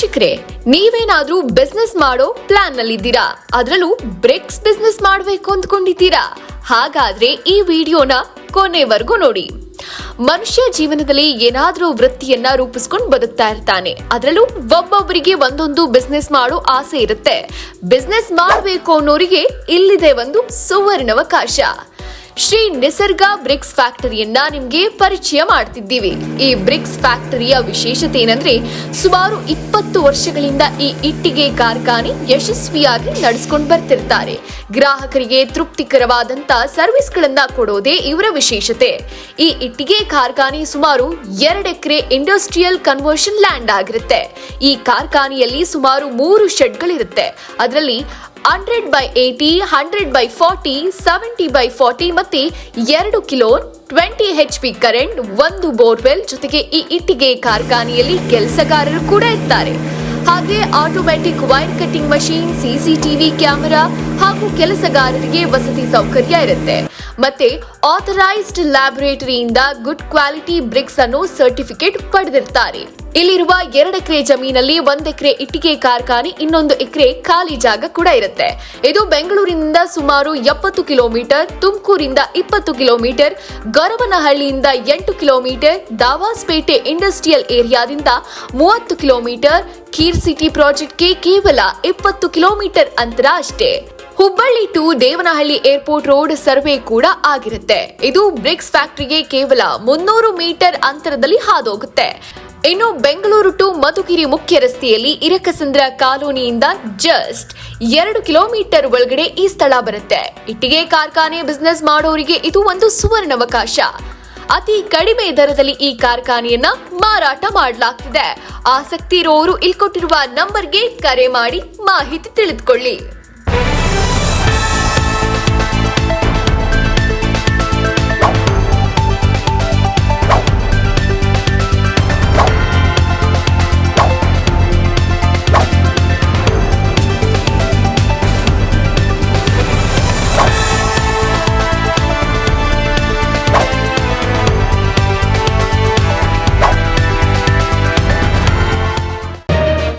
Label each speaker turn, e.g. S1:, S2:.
S1: ವೀಕ್ಷಕರೇ, ನೀವೇನಾದ್ರೂ ಬಿಸ್ನೆಸ್ ಮಾಡೋ ಪ್ಲಾನ್ ನಲ್ಲಿದ್ದೀರಾ? ಅದರಲ್ಲೂ ಬ್ರಿಕ್ಸ್ ಬಿಸ್ನೆಸ್ ಮಾಡಬೇಕು ಅಂದ್ಕೊಂಡಿದ್ದೀರಾ? ಹಾಗಾದ್ರೆ ಈ ವಿಡಿಯೋನ ಕೊನೆವರೆಗೂ ನೋಡಿ. ಮನುಷ್ಯ ಜೀವನದಲ್ಲಿ ಏನಾದರೂ ವೃತ್ತಿಯನ್ನ ರೂಪಿಸ್ಕೊಂಡು ಬದುಕ್ತಾ ಇರ್ತಾನೆ. ಅದರಲ್ಲೂ ಒಬ್ಬೊಬ್ಬರಿಗೆ ಒಂದೊಂದು ಬಿಸ್ನೆಸ್ ಮಾಡೋ ಆಸೆ ಇರುತ್ತೆ. ಬಿಸ್ನೆಸ್ ಮಾಡಬೇಕು ಅನ್ನೋರಿಗೆ ಇಲ್ಲಿದೆ ಒಂದು ಸುವರ್ಣಾವಕಾಶ. ಶ್ರೀ ನಿಸರ್ಗ ಬ್ರಿಕ್ಸ್ ಫ್ಯಾಕ್ಟರಿಯನ್ನ ನಿಮ್ಗೆ ಪರಿಚಯ ಮಾಡ್ತಿದ್ದೀವಿ. ಈ ಬ್ರಿಕ್ಸ್ ಫ್ಯಾಕ್ಟರಿಯ ವಿಶೇಷತೆ ಏನಂದ್ರೆ, ಸುಮಾರು ಇಪ್ಪತ್ತು ವರ್ಷಗಳಿಂದ ಈ ಇಟ್ಟಿಗೆ ಕಾರ್ಖಾನೆ ಯಶಸ್ವಿಯಾಗಿ ನಡೆಸ್ಕೊಂಡು ಬರ್ತಿರ್ತಾರೆ. ಗ್ರಾಹಕರಿಗೆ ತೃಪ್ತಿಕರವಾದಂತ ಸರ್ವಿಸ್ ಗಳನ್ನ ಕೊಡೋದೇ ಇವರ ವಿಶೇಷತೆ. ಈ ಇಟ್ಟಿಗೆ ಕಾರ್ಖಾನೆ ಸುಮಾರು ಎರಡು ಎಕರೆ ಇಂಡಸ್ಟ್ರಿಯಲ್ ಕನ್ವರ್ಷನ್ ಲ್ಯಾಂಡ್ ಆಗಿರುತ್ತೆ. ಈ ಕಾರ್ಖಾನೆಯಲ್ಲಿ ಸುಮಾರು ಮೂರು ಶೆಡ್ಗಳಿರುತ್ತೆ ಅದರಲ್ಲಿ hundred by eighty, hundred by forty, seventy by forty ಮತ್ತೆ ಎರಡು kilo twenty H P current ಒಂದು ಬೋರ್ವೆಲ್ ಜೊತೆಗೆ ಈ ಇಟ್ಟಿಗೆ ಕಾರ್ಖಾನೆಯಲ್ಲಿ ಕೆಲಸಗಾರರು ಕೂಡ ಇರ್ತಾರೆ ಹಾಗೆ automatic wire cutting machine, CCTV camera ಹಾಗೂ ಕೆಲಸಗಾರರಿಗೆ ವಸತಿ ಸೌಕರ್ಯ ಇರುತ್ತೆ. ಮತ್ತೆ ಆಥರೈಸ್ಡ್ ಲ್ಯಾಬೊರೇಟರಿಯಿಂದ ಗುಡ್ ಕ್ವಾಲಿಟಿ ಬ್ರಿಕ್ಸ್ ಅನ್ನೋ ಸರ್ಟಿಫಿಕೇಟ್ ಪಡೆದಿರ್ತಾರೆ. ಇಲ್ಲಿರುವ ಎರಡು ಎಕರೆ ಜಮೀನಲ್ಲಿ ಒಂದ್ ಎಕರೆ ಇಟ್ಟಿಗೆ ಕಾರ್ಖಾನೆ, ಇನ್ನೊಂದು ಎಕರೆ ಖಾಲಿ ಜಾಗ ಕೂಡ ಇರುತ್ತೆ. ಇದು ಬೆಂಗಳೂರಿನಿಂದ ಸುಮಾರು ಎಪ್ಪತ್ತು ಕಿಲೋಮೀಟರ್, ತುಮಕೂರಿಂದ ಇಪ್ಪತ್ತು ಕಿಲೋಮೀಟರ್, ಗೊರವನಹಳ್ಳಿಯಿಂದ ಎಂಟು ಕಿಲೋಮೀಟರ್, ದಾವಾಸ್ಪೇಟೆ ಇಂಡಸ್ಟ್ರಿಯಲ್ ಏರಿಯಾದಿಂದ ಮೂವತ್ತು ಕಿಲೋಮೀಟರ್, ಕೀರ್ ಸಿಟಿ ಪ್ರಾಜೆಕ್ಟ್ಗೆ ಕೇವಲ ಇಪ್ಪತ್ತು ಕಿಲೋಮೀಟರ್ ಅಂತರ ಅಷ್ಟೇ. Hubballi to Devanahalli airport road survey ಕೂಡ ಆಗಿರುತ್ತೆ. ಇದು ಬ್ರಿಕ್ಸ್ ಫ್ಯಾಕ್ಟರಿಗೆ ಕೇವಲ ಮುನ್ನೂರು ಮೀಟರ್ ಅಂತರದಲ್ಲಿ ಹಾದೋಗುತ್ತೆ ಇನ್ನು ಬೆಂಗಳೂರು ಟು ಮಧುಗಿರಿ ಮುಖ್ಯ ರಸ್ತೆಯಲ್ಲಿ ಇರಕಸಂದ್ರ ಕಾಲೋನಿಯಿಂದ ಜಸ್ಟ್ ಎರಡು ಕಿಲೋಮೀಟರ್ ಒಳಗಡೆ ಈ ಸ್ಥಳ ಬರುತ್ತೆ. ಇಟ್ಟಿಗೆ ಕಾರ್ಖಾನೆ ಬಿಸ್ನೆಸ್ ಮಾಡೋರಿಗೆ ಇದು ಒಂದು ಸುವರ್ಣಾವಕಾಶ. ಅತಿ ಕಡಿಮೆ ದರದಲ್ಲಿ ಈ ಕಾರ್ಖಾನೆಯನ್ನ ಮಾರಾಟ ಮಾಡಲಾಗ್ತಿದೆ. ಆಸಕ್ತಿ ಇರೋರು ಇಲ್ಲಿ ಕೊಟ್ಟಿರುವ ನಂಬರ್ಗೆ ಕರೆ ಮಾಡಿ ಮಾಹಿತಿ ತಿಳಿದುಕೊಳ್ಳಿ.